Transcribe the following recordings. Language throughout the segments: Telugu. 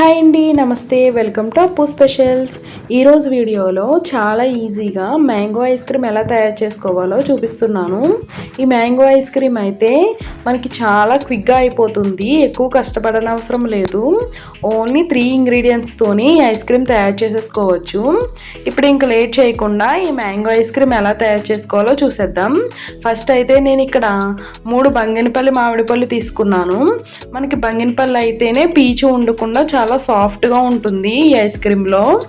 హాయ్ అండి నమస్తే వెల్కమ్ టు అప్పు స్పెషల్స్. ఈరోజు వీడియోలో చాలా ఈజీగా మ్యాంగో ఐస్ క్రీమ్ ఎలా తయారు చేసుకోవాలో చూపిస్తున్నాను. ఈ మ్యాంగో ఐస్ క్రీమ్ అయితే మనకి చాలా క్విక్గా అయిపోతుంది ఎక్కువ కష్టపడనవసరం లేదు. ఓన్లీ త్రీ ఇంగ్రీడియంట్స్తోని ఐస్ క్రీమ్ తయారు చేసేసుకోవచ్చు. ఇప్పుడు ఇంకా లేట్ చేయకుండా ఈ మ్యాంగో ఐస్ క్రీమ్ ఎలా తయారు చేసుకోవాలో చూసేద్దాం. ఫస్ట్ అయితే నేను ఇక్కడ మూడు బంగినపల్లి మామిడిపల్లి తీసుకున్నాను. మనకి బంగినపల్లి అయితేనే పీచు ఉండకుండా చాలా సాఫ్ట్గా ఉంటుంది ఈ ఐస్ క్రీమ్లో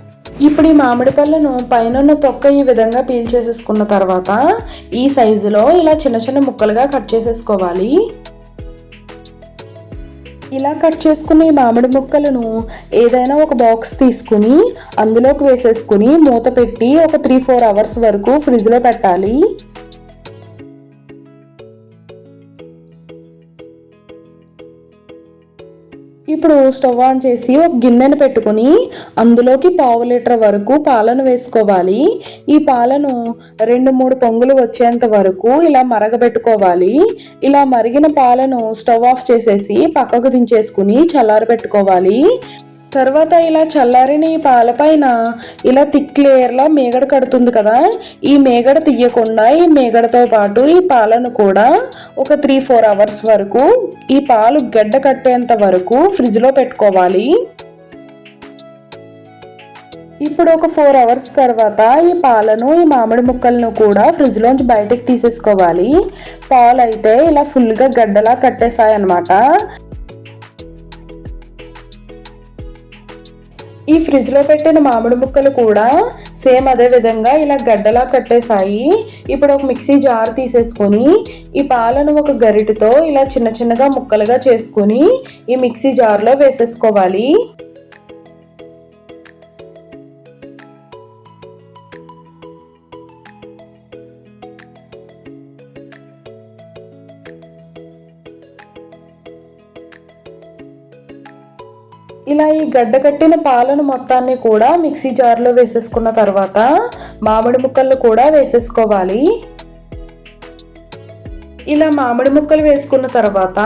ఇప్పుడు ఈ మామిడి పళ్ళను పైన తొక్క ఈ విధంగా పీల్ చేసేసుకున్న తర్వాత ఈ సైజులో ఇలా చిన్న చిన్న ముక్కలుగా కట్ చేసేసుకోవాలి. ఇలా కట్ చేసుకున్న ఈ మామిడి ముక్కలను ఏదైనా ఒక బాక్స్ తీసుకుని అందులోకి వేసేసుకుని మూత పెట్టి ఒక త్రీ ఫోర్ అవర్స్ వరకు ఫ్రిడ్జ్లో పెట్టాలి. ఇప్పుడు స్టవ్ ఆన్ చేసి ఒక గిన్నెను పెట్టుకుని అందులోకి పావు లీటర్ వరకు పాలను వేసుకోవాలి. ఈ పాలను రెండు మూడు పొంగులు వచ్చేంత వరకు ఇలా మరగబెట్టుకోవాలి. ఇలా మరిగిన పాలను స్టవ్ ఆఫ్ చేసేసి పక్కకు దించేసుకుని చల్లారి పెట్టుకోవాలి తర్వాత ఇలా చల్లారిన ఈ పాలపైన ఇలా థిక్ లేయర్లా మేగడ కడుతుంది కదా ఈ మేగడ తీయకుండా ఈ మేగడతో పాటు ఈ పాలను కూడా ఒక త్రీ ఫోర్ అవర్స్ వరకు ఈ పాలు గడ్డ కట్టేంత వరకు ఫ్రిడ్జ్లో పెట్టుకోవాలి. ఇప్పుడు ఒక ఫోర్ అవర్స్ తర్వాత ఈ పాలను ఈ మామిడి ముక్కలను కూడా ఫ్రిడ్జ్లోంచి బయటకు తీసేసుకోవాలి. పాలు అయితే ఇలా ఫుల్గా గడ్డలా కట్టేసాయి ఈ ఫ్రిడ్జ్లో పెట్టిన మామిడి ముక్కలు కూడా సేమ్ అదే విధంగా ఇలా గడ్డలా కట్టేసాయి ఇప్పుడు ఒక మిక్సీ జార్ తీసేసుకొని ఈ పాలను ఒక గరిటతో ఇలా చిన్న చిన్నగా ముక్కలుగా చేసుకొని ఈ మిక్సీ జార్లో వేసేసుకోవాలి. ఇలా ఈ గడ్డ కట్టిన పాలను మొత్తాన్ని కూడా మిక్సీ జార్లో వేసేసుకున్న తర్వాత మామిడి ముక్కలు కూడా వేసేసుకోవాలి. ఇలా మామిడి ముక్కలు వేసుకున్న తర్వాత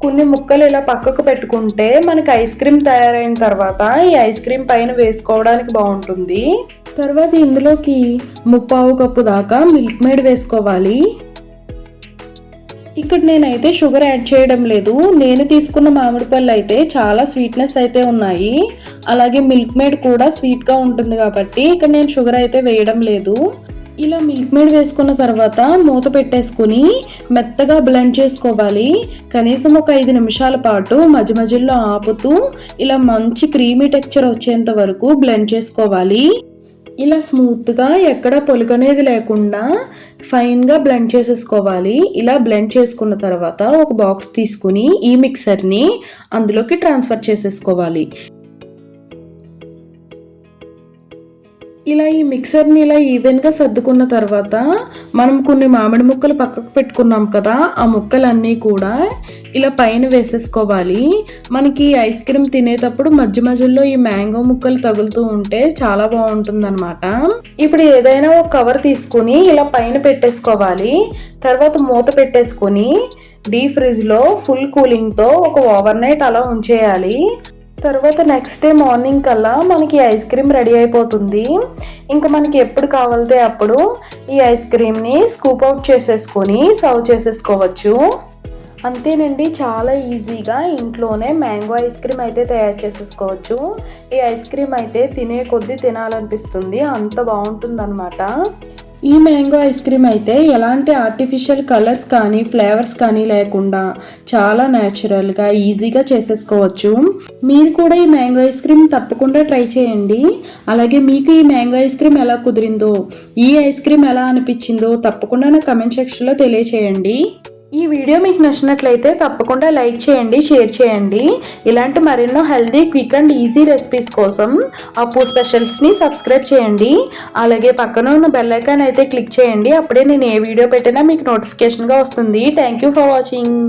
కొన్ని ముక్కలు ఇలా పక్కకు పెట్టుకుంటే మనకి ఐస్ క్రీమ్ తయారైన తర్వాత ఈ ఐస్ క్రీమ్ పైన వేసుకోవడానికి బాగుంటుంది. తర్వాత ఇందులోకి ముప్పావు కప్పు దాకా మిల్క్ మేడ్ వేసుకోవాలి. ఇక్కడ నేనైతే షుగర్ యాడ్ చేయడం లేదు. నేను తీసుకున్న మామిడి పళ్ళు అయితే చాలా స్వీట్నెస్ అయితే ఉన్నాయి. అలాగే మిల్క్ మేడ్ కూడా స్వీట్గా ఉంటుంది కాబట్టి ఇక్కడ నేను షుగర్ అయితే వేయడం లేదు. ఇలా మిల్క్ మేడ్ వేసుకున్న తర్వాత మూత పెట్టేసుకుని మెత్తగా బ్లెండ్ చేసుకోవాలి. కనీసం ఒక ఐదు నిమిషాల పాటు మధ్య మధ్యలో ఆపుతూ ఇలా మంచి క్రీమీ టెక్చర్ వచ్చేంత వరకు బ్లెండ్ చేసుకోవాలి. ఇలా స్మూత్గా ఎక్కడ పొలుకనేది లేకుండా ఫైన్గా బ్లెండ్ చేసేసుకోవాలి. ఇలా బ్లెండ్ చేసుకున్న తర్వాత ఒక బాక్స్ తీసుకుని ఈ మిక్సర్ని అందులోకి ట్రాన్స్ఫర్ చేసేసుకోవాలి. ఇలా ఈ మిక్సర్ని ఇలా ఈవెన్గా సర్దుకున్న తర్వాత మనం కొన్ని మామిడి ముక్కలు పక్కకు పెట్టుకున్నాం కదా ఆ ముక్కలన్నీ కూడా ఇలా పైన వేసేసుకోవాలి. మనకి ఐస్ క్రీమ్ తినేటప్పుడు మధ్య మధ్యలో ఈ మ్యాంగో ముక్కలు తగులుతూ ఉంటే చాలా బాగుంటుందన్నమాట. ఇప్పుడు ఏదైనా ఒక కవర్ తీసుకుని ఇలా పైన పెట్టేసుకోవాలి. తర్వాత మూత పెట్టేసుకొని డీ ఫ్రిడ్జ్లో ఫుల్ కూలింగ్తో ఒక ఓవర్ నైట్ అలా ఉంచేయాలి. తర్వాత నెక్స్ట్ డే మార్నింగ్ కల్లా మనకి ఐస్ క్రీమ్ రెడీ అయిపోతుంది. ఇంకా మనకి ఎప్పుడు కావాలితే అప్పుడు ఈ ఐస్ క్రీమ్ని స్కూప్ అవుట్ చేసేసుకొని సర్వ్ చేసేసుకోవచ్చు. అంతేనండి చాలా ఈజీగా ఇంట్లోనే మ్యాంగో ఐస్ క్రీమ్ అయితే తయారు చేసేసుకోవచ్చు. ఈ ఐస్ క్రీమ్ అయితే తినే కొద్దీ తినాలనిపిస్తుంది అంత బాగుంటుందన్నమాట. ఈ మ్యాంగో ఐస్ క్రీమ్ అయితే ఎలాంటి ఆర్టిఫిషియల్ కలర్స్ కానీ ఫ్లేవర్స్ కానీ లేకుండా చాలా న్యాచురల్గా ఈజీగా చేసేసుకోవచ్చు. మీరు కూడా ఈ మ్యాంగో ఐస్ క్రీమ్ తప్పకుండా ట్రై చేయండి. అలాగే మీకు ఈ మ్యాంగో ఐస్ క్రీమ్ ఎలా కుదిరిందో ఈ ఐస్ క్రీమ్ ఎలా అనిపించిందో తప్పకుండా నా కమెంట్ సెక్షన్లో తెలియచేయండి. ఈ వీడియో మీకు నచ్చినట్లయితే తప్పకుండా లైక్ చేయండి షేర్ చేయండి. ఇలాంటి మరెన్నో healthy quick and easy recipes కోసం అప్పు స్పెషల్స్ని సబ్స్క్రైబ్ చేయండి. అలాగే పక్కన ఉన్న బెల్ ఐకాన్ అయితే క్లిక్ చేయండి. అప్పుడే నేను ఏ వీడియో పెట్టినా మీకు నోటిఫికేషన్గా వస్తుంది. Thank you for watching.